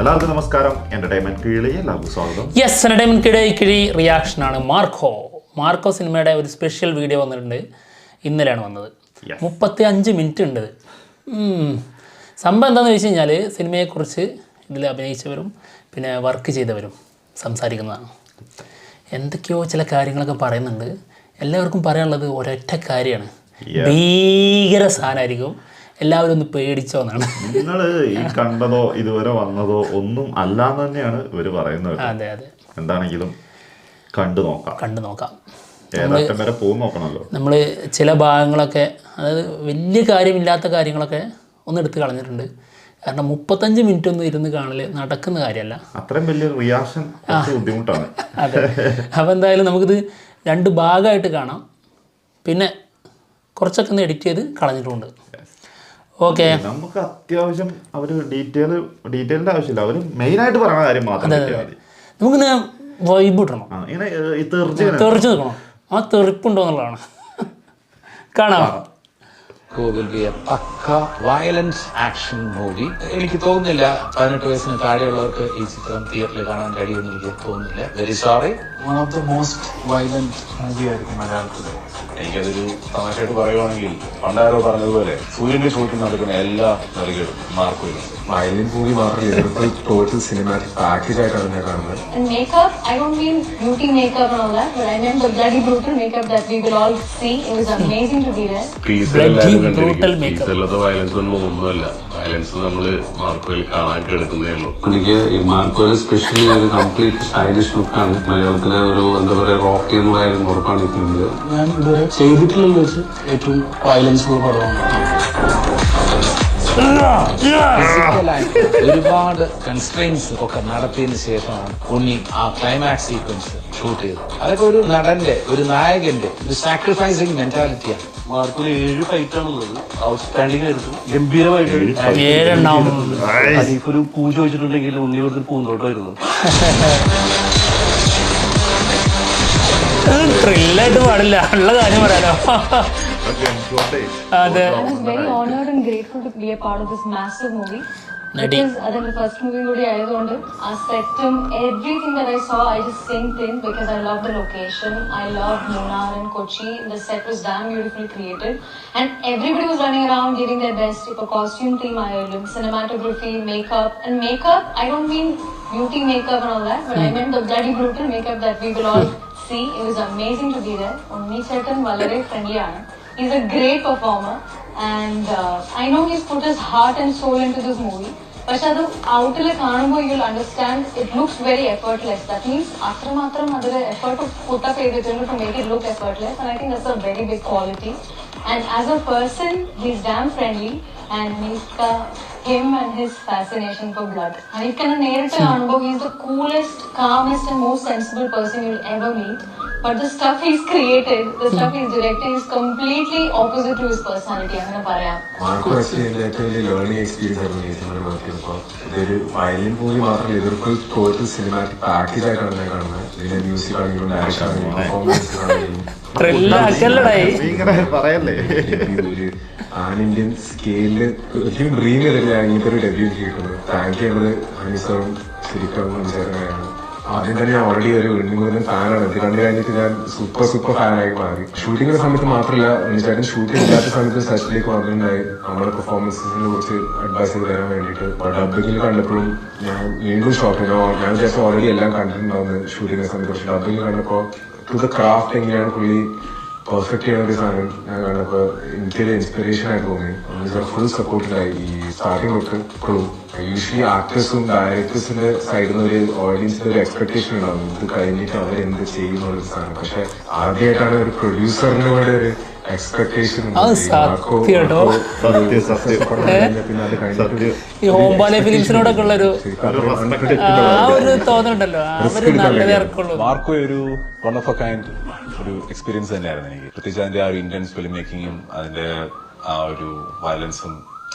എല്ലാവർക്കും നമസ്കാരം. എന്റർടൈൻമെന്റ് കീഴിലെ എല്ലാവർക്കും സ്വാഗതം. യെസ് എന്റർടൈൻമെന്റ് കിഴി റിയാക്ഷൻ ആണ്. മാർക്കോ. മാർക്കോ സിനിമയുടെ ഒരു സ്പെഷ്യൽ വീഡിയോ വന്നിട്ടുണ്ട്. ഇന്നലെയാണ് വന്നത്. മുപ്പത്തി അഞ്ച് മിനിറ്റ് ഉണ്ട്. സംഭവം എന്താണെന്ന് വെച്ച് കഴിഞ്ഞാൽ സിനിമയെക്കുറിച്ച് ഇതിൽ അഭിനയിച്ചവരും പിന്നെ വർക്ക് ചെയ്തവരും സംസാരിക്കുന്നതാണ്. എന്തൊക്കെയോ ചില കാര്യങ്ങളൊക്കെ പറയുന്നുണ്ട്. എല്ലാവർക്കും പറയാനുള്ളത് ഒരൊറ്റ കാര്യമാണ്. ഭീകര സാധനമായിരിക്കും. എല്ലാവരും ഒന്ന് പേടിച്ചോ എന്നാണ്. നിങ്ങൾ ഈ കണ്ടതോ ഇതുവരെ വന്നതോ ഒന്നും അല്ല എന്ന് തന്നെയാണ് ഇവർ പറയുന്നത് അതെ അതെ. എന്താണെങ്കിലും കണ്ടു നോക്കാം. കണ്ടു നോക്കാം. ഏതറ്റം വരെ പോകും നോക്കണമല്ലോ. നമ്മൾ ചില ഭാഗങ്ങളൊക്കെ അതായത് വലിയ കാര്യമില്ലാത്ത കാര്യങ്ങളൊക്കെ ഒന്ന് എടുത്ത് കളഞ്ഞിട്ടുണ്ട്. കാരണം മുപ്പത്തഞ്ച് മിനിറ്റ് ഒന്നും ഇരുന്ന് കാണൽ നടക്കുന്ന കാര്യമല്ല. അത്രയും വലിയ റിയാക്ഷൻ ബുദ്ധിമുട്ടാണ്. അതെ. അപ്പോൾ എന്തായാലും നമുക്കിത് രണ്ട് ഭാഗമായിട്ട് കാണാം. പിന്നെ കുറച്ചൊക്കെ ഒന്ന് എഡിറ്റ് ചെയ്ത് കളഞ്ഞിട്ടുണ്ട്. ഓക്കെ. നമുക്ക് അത്യാവശ്യം അവർ ഡീറ്റെയിൽ ഡീറ്റെയിലിന്റെ ആവശ്യമില്ല. അവർ മെയിൻ ആയിട്ട് പറയുന്ന കാര്യം മാത്രം നമുക്ക് വൈബ് ഇങ്ങനെ തെറിച്ച് നിൽക്കണം. ആ തെറിപ്പുണ്ടോ എന്നുള്ളതാണ്. കാണാം. Will be a pakka violence action movie എനിക്ക് തോന്നുന്നില്ല പതിനെട്ട് വയസ്സിന് താഴെയുള്ളവർക്ക് ഈ ചിത്രം തിയേറ്ററിൽ കാണാൻ കഴിയുമെന്ന് എനിക്ക് തോന്നുന്നില്ല. Very sorry one of the most violent movie ആയിരിക്കും മലയാളത്തിൽ എനിക്കതൊരു തമാശയായിട്ട് പറയുവാണെങ്കിൽ പണ്ടാരോ പറഞ്ഞതുപോലെ സൂര്യന്റെ ഷൂട്ടിൽ നടക്കുന്ന എല്ലാ നടികളും മാർക്കും വയലന്റ് മൂവി മാത്രം എടുത്ത് ടോട്ടൽ സിനിമാറ്റിക് പാക്കേജ് ആയിട്ടാണ് ഞാൻ കാണുന്നത്. And makeup, I don't mean beauty makeup and all that, but I meant the bloody brutal makeup that we will all see. It was amazing to be there. Bloody brutal makeup. ടീച്ചറിലത്തെ violence ഒന്നും ഒന്നുമല്ല. Violence നമ്മൾ മാർക്കോയിൽ കാണാൻ എടുക്കുന്നേ ഉള്ളൂ. എനിക്ക് ഈ മാർക്കോയിൽ സ്പെഷ്യലി ഒരു കംപ്ലീറ്റ് സ്റ്റൈലിഷ് ലുക്കാണ് മലയാളത്തിലെ ഒരു എന്താ പറയുക റോക്കി എന്ന് പറയുന്ന ഉറപ്പാണ് ഞാൻ ഇതുവരെ ചെയ്തിട്ടില്ലെന്ന് വെച്ച് ഏറ്റവും വയലൻസ് ഉള്ള പടമാണ് ഫിസിക്കലായിട്ട് ഒരുപാട് കൺസ്ട്രെയിൻസ് ഒക്കെ നടത്തിയതിനു ശേഷമാണ് ഉണ്ണി ആ ക്ലൈമാക്സ് സീക്വൻസ് ഷൂട്ട് ചെയ്തത്. അതൊക്കെ ഒരു നടന്റെ ഒരു നായകന്റെ ഒരു സാക്രിഫൈസിങ് മെന്റാലിറ്റിയാണ് മാർക്കിൽ ഏഴ് ഫൈറ്റ് ആണുള്ളത് ഔട്ട്സ്റ്റാൻഡിംഗ് ആയിരുന്നു. ഗംഭീരമായിട്ട് ഏഴെണ്ണം. ഒരു പൂ ചോദിച്ചിട്ടുണ്ടെങ്കിൽ ഉണ്ണി ഇവിടുത്തെ പൂന്തോട്ടമായിരുന്നു. ത്രില്ലായിട്ട് പാടില്ല. ഉള്ള കാര്യം പറയാലോ. അതെ I was very honored and grateful to be a part of this massive movie. Nadi. Because അതിന്റെ ഫസ്റ്റ് മൂവി കൂടി ആയതുകൊണ്ട് ആ സെറ്റും everything that I so I just synced in because I love the location I love Munnar and Kochi the set was damn beautifully created and everybody was running around giving the best ഇപ്പോൾ costume team ആയാലും cinematography makeup and makeup I don't mean beauty makeup and all that but I mean the bloody brutal makeup that we will all see it was amazing to be there Unni ചേട്ടൻ വളരെ friendly ആണ് He's a great performer, and uh, I know he's put his heart and soul into this movie. പക്ഷെ അത് ഔട്ടിൽ കാണുമ്പോൾ you understand it looks very effortless that means അത്രമാത്രം അതിൽ effort put up ചെയ്തിട്ടുണ്ട് to make it look effortless and I think that's a very big quality and as a person he's damn friendly and meet him and his fascination for blood ഹനീഫ്ഖാനെ നേരിട്ട് കാണുമ്പോൾ he's the coolest calmest and most sensible person you ever meet But the stuff is created, the stuff is directing is completely opposite to his personality. അങ്ങനെ പറയാം. Learning experience ആയിരുന്നു ഇതൊരു violent movie മാത്രമല്ല ഇതൊരു total cinematic package ആയിട്ടാണ് ഞാൻ കാണുന്നത്. ഇതിന്റെ മ്യൂസിക് ആണെങ്കിലും ഡയറക്ഷൻ ആണെങ്കിലും പെർഫോമൻസ് ആണെങ്കിലും. പറയല്ലേ? ആൻ ഇന്ത്യൻ സ്കെയിലിൽ ഒരിക്കലും ഡ്രീം ചെയ്തില്ല ഇങ്ങനത്തെ ഒരു ഡെബ്യൂ കിട്ടുന്നത് താങ്ക് ചെയ്യുന്നത് ഹനിസറും ശരിക്കും ചേർന്നതാണ് ആദ്യം തന്നെ ഞാൻ ഓൾറെഡി ഒരു ഉണ്ണിമുതലും ഫാനാണ് ഇത് കണ്ടു കഴിഞ്ഞിട്ട് ഞാൻ സൂപ്പർ സൂപ്പർ ഫാനായി മാറി. ഷൂട്ടിങ്ങിന്റെ സമയത്ത് മാത്രമല്ല ചേട്ടൻ ഷൂട്ടിംഗ് ഇല്ലാത്ത സമയത്ത് സെറ്റിലേക്ക് വന്നിട്ടുണ്ടായി. നമ്മുടെ പെർഫോമൻസിനെ കുറിച്ച് അഡ്വൈസ് ചെയ്ത് തരാൻ വേണ്ടിയിട്ട്. ഡബിങ്ങിൽ കണ്ടപ്പോഴും ഞാൻ വീണ്ടും ഷോക്ക് ഞാൻ വിചാരിച്ചു ഓൾറെഡി എല്ലാം കണ്ടിട്ടുണ്ടാവുന്നത് ഷൂട്ടിങ്ങിന്റെ സമയത്ത് പക്ഷെ കണ്ടപ്പോൾ ടു ദ ക്രാഫ്റ്റ് എങ്ങനെയാണ് പുള്ളി പെർഫെക്റ്റ് ചെയ്യുന്ന ഒരു സാധനം ഞാൻ കണ്ടപ്പോൾ എനിക്കൊരു ഇൻസ്പിറേഷൻ ആയിട്ട് തോന്നി. ഫുൾ സപ്പോർട്ടിലായി ഈ സ്റ്റാർട്ടിംഗ് തൊട്ട് ഇപ്പോഴും യൂഷ്വലി ആക്ടേഴ്സും ഡയറക്ടേഴ്സിന്റെ സൈഡിൽ നിന്ന് ഒരു ഓഡിയൻസിന്റെ ഒരു എക്സ്പെക്ടേഷൻ ഉണ്ടാവും. ഇത് കഴിഞ്ഞിട്ട് എന്ത് ചെയ്യുന്ന ഒരു സാധനം. പക്ഷെ ആദ്യമായിട്ടാണ് ഒരു പ്രൊഡ്യൂസറിന് വേണ്ടി ഒരു എക്സ്പെക്ടേഷൻ ഈ ഹോംബാലെ ഫിലിംസിനോടൊക്കെ ഉള്ള ഒരു ഒരു respect. ആ ഒരു തോന്നലുണ്ടല്ലോ. അവർ നല്ലതേ ഇറക്കുള്ളൂ മാർക്കോ ഒരു വൺ ഓഫ് എ കൈൻഡ് ഒരു എക്സ്പീരിയൻസ് തന്നെയായിരുന്നു എനിക്ക്. പ്രത്യേകിച്ച് അതിന്റെ ആ ഒരു ഇന്റൻസ് ഫിലിം മേക്കിങ്ങും അതിന്റെ ആ ഒരു വയലൻസും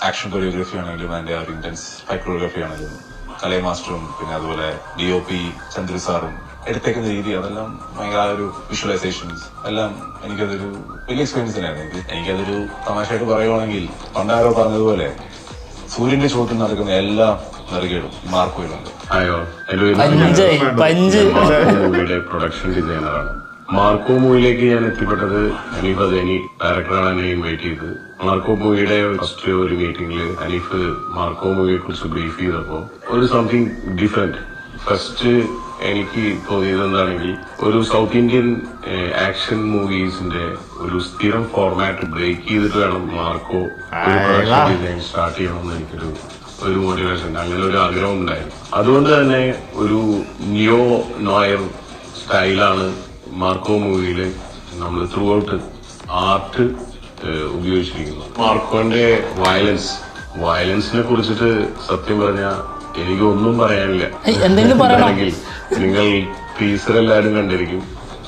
ആക്ഷൻ കൊറിയോഗ്രഫി ആണെങ്കിലും അതിന്റെ ആ ഒരു ഇന്റൻസ് ഫൈറ്റ് കൊറിയോഗ്രഫി ആണെങ്കിലും കലൈ മാസ്റ്ററും പിന്നെ അതുപോലെ ഡി ഒ പി ചന്ദ്ര സാറും എടുത്തേക്കുന്ന രീതി അതെല്ലാം ഭയങ്കര ആ ഒരു വിഷ്വലൈസേഷൻസ് എല്ലാം എനിക്കതൊരു വലിയ എക്സ്പീരിയൻസ് തന്നെയായിരുന്നു. എനിക്ക് എനിക്കതൊരു തമാശയായിട്ട് പറയുവാണെങ്കിൽ പണ്ടാരോ പറഞ്ഞതുപോലെ സൂര്യന്റെ ചുവട്ടിൽ നടക്കുന്ന എല്ലാ നെറുകയിടും മാർക്കോയിലുണ്ട്. പ്രൊഡക്ഷൻ ഡിസൈനറാണ് മാർക്കോ മൂവിയിലേക്ക് ഞാൻ എത്തിപ്പെട്ടത് അനീഫ് അദേനി ഡയറക്ടറാണ് എന്നെ ഇൻവൈറ്റ് ചെയ്തത്. മാർക്കോ മൂവിയുടെ ഫസ്റ്റ് ഒരു മീറ്റിംഗിൽ അനീഫ് മാർക്കോ മൂവിയെ കുറിച്ച് ബ്രീഫ് ചെയ്തപ്പോൾ ഒരു സംതിങ് ഡിഫറെന്റ് ഫസ്റ്റ് എനിക്ക് തോന്നിയത് എന്താണെങ്കിൽ ഒരു സൗത്ത് ഇന്ത്യൻ ആക്ഷൻ മൂവീസിന്റെ ഒരു സ്ഥിരം ഫോർമാറ്റ് ബ്രേക്ക് ചെയ്തിട്ട് വേണം മാർക്കോ ഒരു പ്രൊഡക്ഷൻ ഡിസൈൻ സ്റ്റാർട്ട് ചെയ്യണമെന്ന് എനിക്കൊരു ഒരു മോട്ടിവേഷൻ അങ്ങനെ ഒരു ആഗ്രഹം ഉണ്ടായിരുന്നു അതുകൊണ്ട് തന്നെ ഒരു നിയോ നോയർ സ്റ്റൈലാണ് മാർക്കോ മൂവിയിൽ നമ്മൾ ത്രൂ ഔട്ട് ആർട്ട് ഉപയോഗിച്ചിരിക്കുന്നത് മാർക്കോന്റെ വയലൻസ് വയലൻസിനെ കുറിച്ചിട്ട് സത്യം പറഞ്ഞാൽ എനിക്ക് ഒന്നും പറയാനില്ല. എന്തെങ്കിലും പറയണം. നിങ്ങൾ ടീസർ എല്ലാവരും കണ്ടിരിക്കും.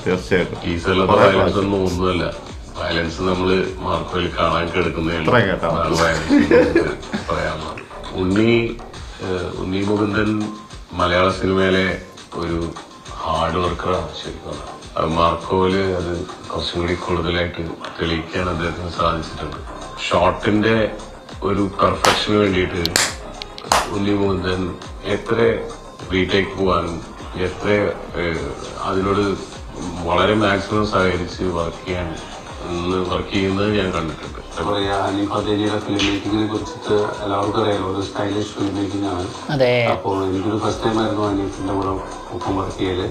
തീർച്ചയായിട്ടും. ടീസറിലത്തെ വയലൻസ് ഒന്നും ഒന്നുമല്ല. വയലൻസ് നമ്മൾ മാർക്കോയിൽ കാണാൻ കിടക്കുന്നേ പറയാനുള്ളത്. ഉണ്ണി ഉണ്ണി മുകുന്ദൻ മലയാള സിനിമയിലെ ഒരു ഹാർഡ് വർക്കറാണ് ശരിക്കും മാർക്കോയിൽ അത് കുറച്ചും കൂടി കൂടുതലായിട്ട് തെളിയിക്കാൻ അദ്ദേഹത്തിന് സാധിച്ചിട്ടുണ്ട്. ഷോട്ടിന്റെ ഒരു പെർഫെക്ഷന് വേണ്ടിയിട്ട് ഉണ്ണി മുകുന്ദൻ എത്ര റീടേക്ക് പോകാനും എത്ര അതിനോട് വളരെ മാക്സിമം സഹകരിച്ച് വർക്ക് ചെയ്യാൻ വർക്ക് ചെയ്യുന്നത് ഞാൻ കണ്ടിട്ടുണ്ട്. പറയാ ഹനീഫ് അദേനിയുടെ ഫിലിം മേക്കിങ്ങിനെ കുറിച്ചിട്ട് എല്ലാവർക്കും അറിയാലോ ഒരു സ്റ്റൈലിഷ് ഫിലിം മേക്കിംഗ് ആണ്. അതെ. അപ്പോൾ എനിക്കൊരു ഫസ്റ്റ് ടൈം ആയിരുന്നു അനീഫിന്റെ കൂടെ ഒപ്പം വർക്ക് ചെയ്യൽ.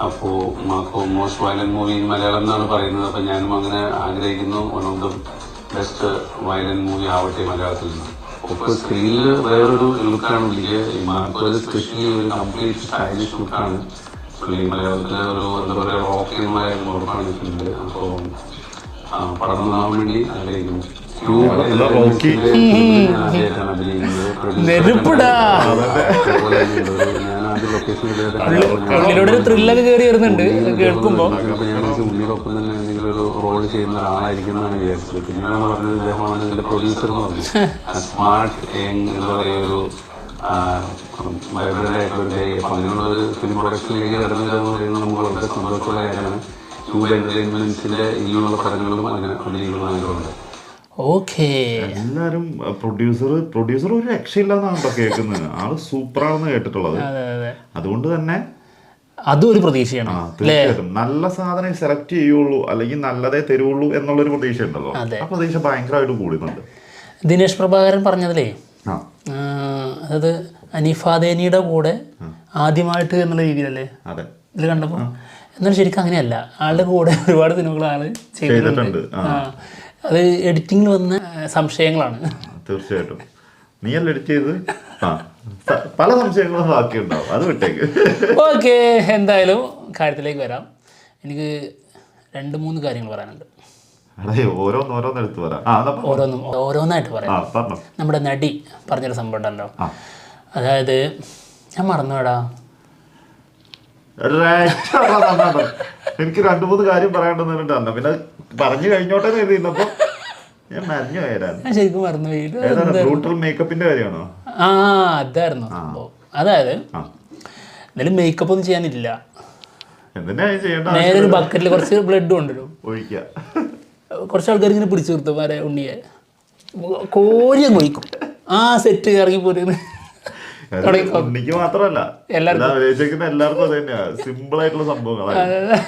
അപ്പോൾ Marco most violent movie in Malayalam എന്നാണ് പറയുന്നത്. അപ്പം ഞാനും അങ്ങനെ ആഗ്രഹിക്കുന്നു. One of the best violent movie ആവട്ടെ മലയാളത്തിൽ നിന്ന്. ഇപ്പോൾ സ്ക്രീനിൽ വേറൊരു ലുക്കാണ് പുള്ളിക്ക് മാർക്കോ സ്പെഷ്യലി ഒരു കംപ്ലീറ്റ് സ്റ്റൈലിഷ് ലുക്കാണ് പുള്ളി മലയാളത്തിലെ ഒരു എന്താ പറയുക റോക്കിയമായ ഉറപ്പാണ് ഫിലിമിൽ അപ്പോൾ പടം നന്നാവാൻ വേണ്ടി ആഗ്രഹിക്കുന്നു. നെരുപ്പിടാ. ഒരു- ത്രില്ലൊക്കെ കയറി വരുന്നുണ്ട്. കേൾക്കുമ്പോൾ ഞാൻ തന്നെ എന്തെങ്കിലും ഒരു റോൾ ചെയ്യുന്ന ഒരാളായിരിക്കുന്നതാണ് വിചാരിച്ചത്. പിന്നെയാണ് പറഞ്ഞത് ഇദ്ദേഹമാണ് ഇതിന്റെ പ്രൊഡ്യൂസർ എന്ന് പറഞ്ഞത് സ്മാർട്ട് എന്താ പറയുക ഒരു വൈബ്രന്റ് ആയിട്ടുള്ള ഒരു അപ്പൊ അങ്ങനെയുള്ള ഒരു ഫിലിം പ്രൊഡക്ഷനിലേക്ക് കടന്നില്ല എന്ന് പറയുന്നത് നമുക്ക് വളരെ സന്തോഷമുള്ള കാര്യമാണ്. ട്യൂബ് എന്റർടൈൻമെന്റ്സിന്റെ ഇങ്ങനെയുള്ള പടങ്ങളിലും അങ്ങനെ ആഗ്രഹമുണ്ട് ഓക്കേ. എല്ലാരും പ്രൊഡ്യൂസർ പ്രൊഡ്യൂസർ ഒരു രക്ഷയില്ലെന്നാണ് കേട്ടോ കേൾക്കുന്നത്. ആൾ സൂപ്പറാണെന്ന് കേട്ടിട്ടുള്ളത്. അതെ അതെ അതുകൊണ്ട് തന്നെ അതും ഒരു പ്രതീക്ഷയാണ് തീർച്ചയായിട്ടും. നല്ല സാധനം സെലക്ട് ചെയ്യുള്ളൂ അല്ലെങ്കിൽ നല്ലതേ തരുള്ളൂ എന്നുള്ളൊരു പ്രതീക്ഷ ഉണ്ടല്ലോ. ആ പ്രതീക്ഷ ഭയങ്കരമായിട്ട് കൂടുന്നുണ്ട് ദിനേശ് പ്രഭാകരൻ പറഞ്ഞതിലേ അതായത് അനിഫാദേനിയുടെ കൂടെ ആദ്യമായിട്ട് എന്നുള്ള രീതിയിലല്ലേ? ഇതിൽ കണ്ടപ്പോൾ എന്നാൽ ശരിക്കും അങ്ങനെയല്ല. ആളുടെ കൂടെ ഒരുപാട് സിനിമകൾ ആൾ ചെയ്തിട്ടുണ്ട്. അത് എഡിറ്റിംഗിൽ വന്ന സംശയങ്ങളാണ്. തീർച്ചയായിട്ടും. നീ അല്ല എഡിറ്റ് ചെയ്ത് ആ പല സംശയങ്ങളും ബാക്കിയുണ്ടാവും. അത് വിട്ടേക്ക്. ഓക്കെ എന്തായാലും കാര്യത്തിലേക്ക് വരാം. എനിക്ക് രണ്ട് മൂന്ന് കാര്യങ്ങൾ പറയാനുണ്ട്. അതെ ഓരോന്ന് ഓരോന്ന് വരാം. ആ എന്നാ പോ. ഓരോന്നും ഓരോന്നായിട്ട് പറയാം. നമ്മുടെ നടി പറഞ്ഞൊരു സംഭവം ഉണ്ടല്ലോ. അതായത് ഞാൻ മറന്നുവേടാ. എനിക്ക് രണ്ടു മൂന്ന് കാര്യം പറയാണ്ടെന്നുണ്ട് അന്ന പിന്നെ പറഞ്ഞു കഴിഞ്ഞോട്ടെ എന്ന് എഴുതിയിരുന്നപ്പോ ഞാൻ മറിഞ്ഞു പോയതാണ് ശരിക്കും ഇത് ഏതാണ് ബ്രൂട്ടൽ മേക്കപ്പിന്റെ കാര്യമാണോ? ആ അതായിരുന്നു. സംഭവം അതായത് എന്തായാലും മേക്കപ്പ് ഒന്നും ചെയ്യാനില്ല. ഇത് നേരെ ഒരു ബക്കറ്റിൽ കുറച്ച് ബ്ലഡ് കൊണ്ടുവരും. കുറച്ച് ആൾക്കാർ ഇങ്ങനെ പിടിച്ചു നിർത്തും വരെ ഉണ്ണിയെ. കോരിയം കൊഴിക്കും ആ സെറ്റ് ഇറങ്ങി പോരുന്നു. ഉണ്ണിക്ക് മാത്രമല്ല. എല്ലാവർക്കും. എല്ലാവർക്കും അത് തന്നെയാ. സിമ്പിൾ ആയിട്ടുള്ള സംഭവങ്ങളാണ്.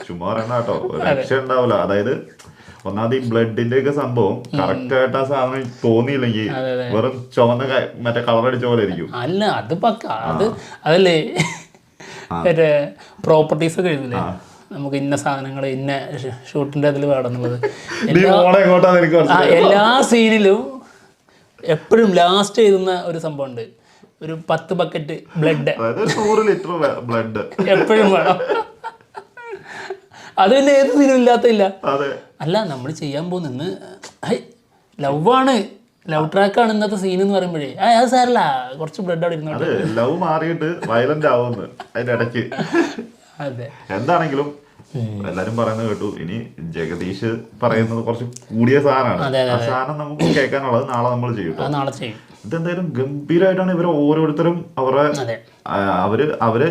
ചുമ്മാ പറയണ കേട്ടോ രക്ഷ ഉണ്ടാവില്ല അതായത് ഒന്നാമത് ഈ ബ്ലഡിന്റെ ഒക്കെ സംഭവം കറക്റ്റ് ആയിട്ട് ആ സാധനം തോന്നിയില്ലെങ്കിൽ വെറും ചുവന്ന മറ്റേ കളർ അടിച്ച പോലെ അല്ല അത് പക്ക അത് അതല്ലേ? മറ്റേ പ്രോപ്പർട്ടീസ് ഒക്കെ എഴുതില്ലേ നമുക്ക് ഇന്ന സാധനങ്ങൾ ഇന്ന ഷൂട്ടിന്റെ അതിൽ വേണമെന്നുള്ളത് എല്ലാ സീനിലും എപ്പോഴും ലാസ്റ്റ് എഴുതുന്ന ഒരു സംഭവം ഉണ്ട് ഒരു പത്ത് ബക്കറ്റ് ബ്ലഡ് ലിറ്റർ ബ്ലഡ് എപ്പോഴും വേണം. അത് പിന്നെ ഏത് സീനും ഇല്ലാത്തില്ല അല്ല നമ്മൾ ചെയ്യാൻ പോകുന്ന ലവ് ആണ് ലവ് ട്രാക്ക് ആണ് ഇന്നത്തെ സീൻ എന്ന് പറയുമ്പോഴേ. അത് സാരല്ല. കുറച്ച് ബ്ലഡ് അവിടെ ഇരുന്നോട്ടെ. ലവ് മാറിയിട്ട് വയലന്റ് ആവുന്നു അതിന്റെ ഇടയ്ക്ക്. അതെ. എന്താണെങ്കിലും എല്ലാരും പറയുന്നത് കേട്ടു. ഇനി ജഗദീഷ് പറയുന്നത് കുറച്ച് കൂടിയ സാധനമാണ്. ആ സാധനം നമുക്ക് കേൾക്കാനുള്ളത് നാളെ നമ്മൾ ചെയ്യും നാളെ ചെയ്യും. ഇതെന്തായാലും ഗംഭീരമായിട്ടാണ് ഇവർ ഓരോരുത്തരും ആ, അവർ അവർ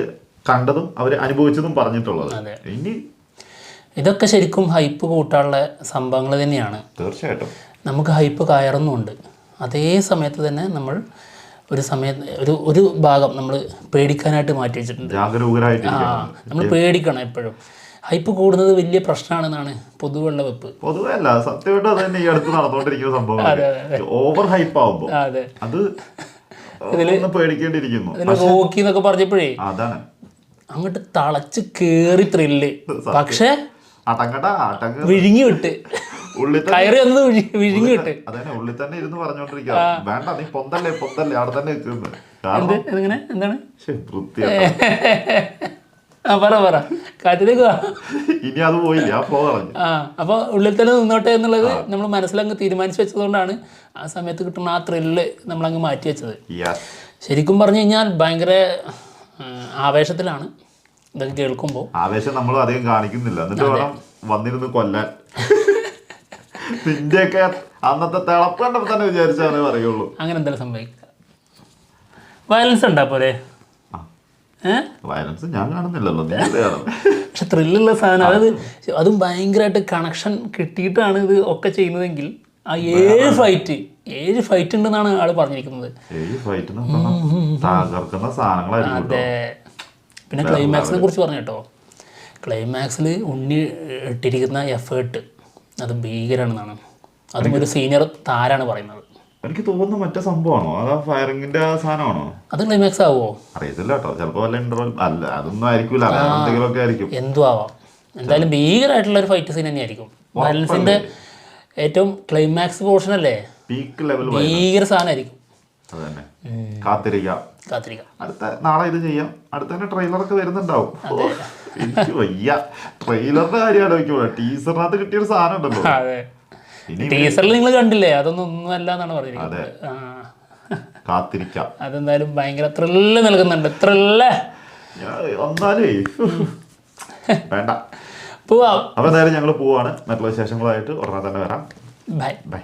കണ്ടതും അവർ അനുഭവിച്ചതും പറഞ്ഞിട്ടുള്ളത്. ഇനി ഇതൊക്കെ ശരിക്കും ഹൈപ്പ് കൂട്ടാനുള്ള സംഭവങ്ങൾ തന്നെയാണ്. തീർച്ചയായിട്ടും. നമുക്ക് ഹൈപ്പ് കയറുന്നുണ്ട്. അതേ സമയത്ത് തന്നെ നമ്മൾ ഒരു സമയത്ത് ഒരു ഒരു ഭാഗം നമ്മൾ പേടിക്കാനായിട്ട് മാറ്റി വെച്ചിട്ടുണ്ട്. ആ നമ്മൾ പേടിക്കണം എപ്പോഴും. ഹൈപ്പ് കൂടുന്നത് വലിയ പ്രശ്നമാണെന്നാണ് പൊതുവെള്ള വെപ്പ്. പൊതുവല്ല സത്യമായിട്ട് അത് തന്നെ ഈ അടുത്ത് നടന്നുകൊണ്ടിരിക്കുന്ന സംഭവം ഓവർ ഹൈപ്പ് ആവുമ്പോൾ അതെ. പേടിക്കേണ്ടിയിരിക്കുന്നു. റോക്കി എന്നൊക്കെ പറഞ്ഞപ്പോഴേ അതാണ്. അങ്ങോട്ട് തളച്ച് കേറി ത്രില്ല്. പക്ഷേ അടങ്ങട അടങ്ങ. വിഴുങ്ങി വിട്ട് ഉള്ളിൽ തന്നെ കയറി വിഴി- വിഴുങ്ങി വിട്ട് അതന്നെ ഉള്ളിൽ തന്നെ ഇരുന്ന് പറഞ്ഞോണ്ടിരിക്കുക വേണ്ട നീ പൊന്തല്ലേ പൊന്തല്ലേ അവിടെ തന്നെ നിൽക്കുന്നു കാരണം എങ്ങനെ? എന്താണ്. ആ പറ പറ. കാറ്റിലേക്ക് ഇനി അത് പോയില്ല ആ ഫ്ലോ പറഞ്ഞു ആ അപ്പോൾ ഉള്ളിൽ തന്നെ നിന്നോട്ടെ എന്നുള്ളത് നമ്മൾ മനസ്സിലങ്ങ് തീരുമാനിച്ചു വെച്ചതുകൊണ്ടാണ് ആ സമയത്ത് കിട്ടുന്ന ആ ത്രില്ല് നമ്മളങ്ങ് മാറ്റി വെച്ചത്. ശരിക്കും പറഞ്ഞു കഴിഞ്ഞാൽ ഭയങ്കര ആവേശത്തിലാണ്. ഇതൊക്കെ കേൾക്കുമ്പോൾ ആവേശം നമ്മൾ അധികം കാണിക്കുന്നില്ല. എന്നിട്ട് വേണം വന്നിരുന്ന് കൊല്ലാൻ. നിന്റെയൊക്കെ അന്നത്തെ തിളപ്പ് കണ്ടപ്പോ തന്നെ വിചാരിച്ചാണ് പറയുള്ളൂ. അങ്ങനെ എന്തായാലും സംഭവിക്കുക വയലൻസ് ഉണ്ടാ പോലെ വയലൻസ് ഞാൻ കാണുന്നില്ലല്ലോ. പക്ഷെ ത്രില്ലുള്ള സാധനം. അതായത് അതും ഭയങ്കരമായിട്ട് കണക്ഷൻ കിട്ടിയിട്ടാണ് ഇത് ഒക്കെ ചെയ്യുന്നതെങ്കിൽ ആ ഏഴ് ഫൈറ്റ് ഏഴ് ഫൈറ്റ് ഉണ്ടെന്നാണ് ആൾ പറഞ്ഞിരിക്കുന്നത്. ഏഴ് ഫൈറ്റ് തകർക്കുന്ന സാധനങ്ങളായിരിക്കും. അതെ. പിന്നെ ക്ലൈമാക്സിനെ കുറിച്ച് പറഞ്ഞു കേട്ടോ. ക്ലൈമാക്സിൽ ഉണ്ണി ഇട്ടിരിക്കുന്ന എഫേർട്ട് അത് ഭീകരമാണെന്നാണ്. അതും ഒരു സീനിയർ താരാണ് പറയുന്നത്. എനിക്ക് തോന്നുന്നു മറ്റേ സംഭവമാണോ? അതാ ഫയറിംഗിന്റെ സാധനമാണോ? അത് ക്ലൈമാക്സ് ആവോ? അറിയത്തില്ല കേട്ടോ. ചിലപ്പോ വല്ല ഇന്റർവൽ അല്ല അതൊന്നും ആയിരിക്കില്ല എന്തെങ്കിലുമൊക്കെ ആയിരിക്കും. എന്തോ ആവാം. എന്തായാലും ഭീകരമായിട്ടുള്ള ഒരു ഫൈറ്റ് സീൻ തന്നെയായിരിക്കും. വയലൻസിന്റെ ഏറ്റവും ക്ലൈമാക്സ് പോർഷൻ അല്ലേ? പീക്ക് ലെവൽ ഭീകര സാധനമായിരിക്കും. കാത്തിരിക്കാം. കാത്തിരിക്കാം. അടുത്ത നാളെ ഇത് ചെയ്യാം. അടുത്ത തന്നെ ട്രെയിലറൊക്കെ വരുന്നുണ്ടാവും. എനിക്ക് വയ്യ. ട്രെയിലറിന്റെ കാര്യം ആലോചിക്കുമ്പോ ടീസറിനകത്ത് കിട്ടിയൊരു സാധനം ഉണ്ടല്ലോ. അതെ. ഇനി ടീസറിൽ നിങ്ങൾ കണ്ടില്ലേ? അതൊന്നും ഒന്നുമല്ല എന്നാണ് പറഞ്ഞിരിക്കുന്നത് കാത്തിരിക്കാം. അതെന്തായാലും ഭയങ്കര ത്രില്ല് നൽകുന്നുണ്ട്. ത്രില്ല് വേണ്ട. പോവാം. അപ്പൊ എന്തായാലും ഞങ്ങൾ പോവാണ്. മറ്റുള്ള വിശേഷങ്ങളായിട്ട് ഉടനെ തന്നെ വരാം. ബൈ. ബൈ.